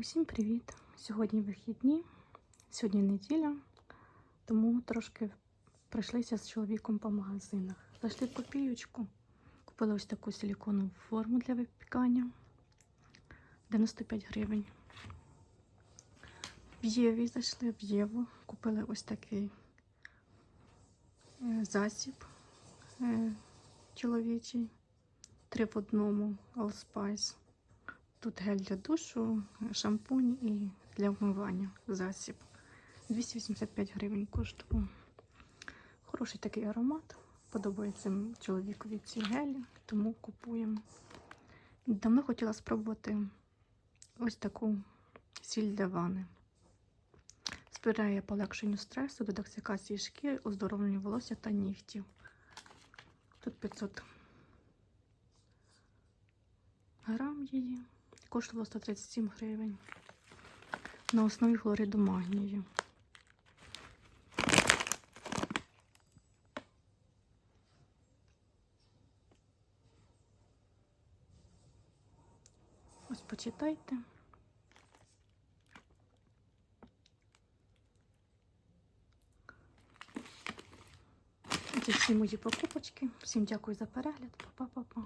Усім привіт! Сьогодні вихідні, сьогодні неділя, тому трошки пройшлися з чоловіком по магазинах. Зайшли в копіючку, купили ось таку силіконову форму для випікання 95 гривень. В Єві зайшли в Єву, купили ось такий е, засіб е, чоловічий, три в одному Allspice. Тут гель для душу, шампунь і для вмивання засіб. 285 гривень коштував. Хороший такий аромат. Подобається чоловікові ці гелі, тому купуємо. Давно хотіла спробувати ось таку сіль для вани. Спирає полегшенню стресу, детоксикації шкіри, оздоровленню волосся та нігтів. Тут 500 грам її. Коштувало 137 гривень. На основі хлориду магнію. Ось почитайте. Це всі мої покупочки. Всім дякую за перегляд. Па-па-па-па.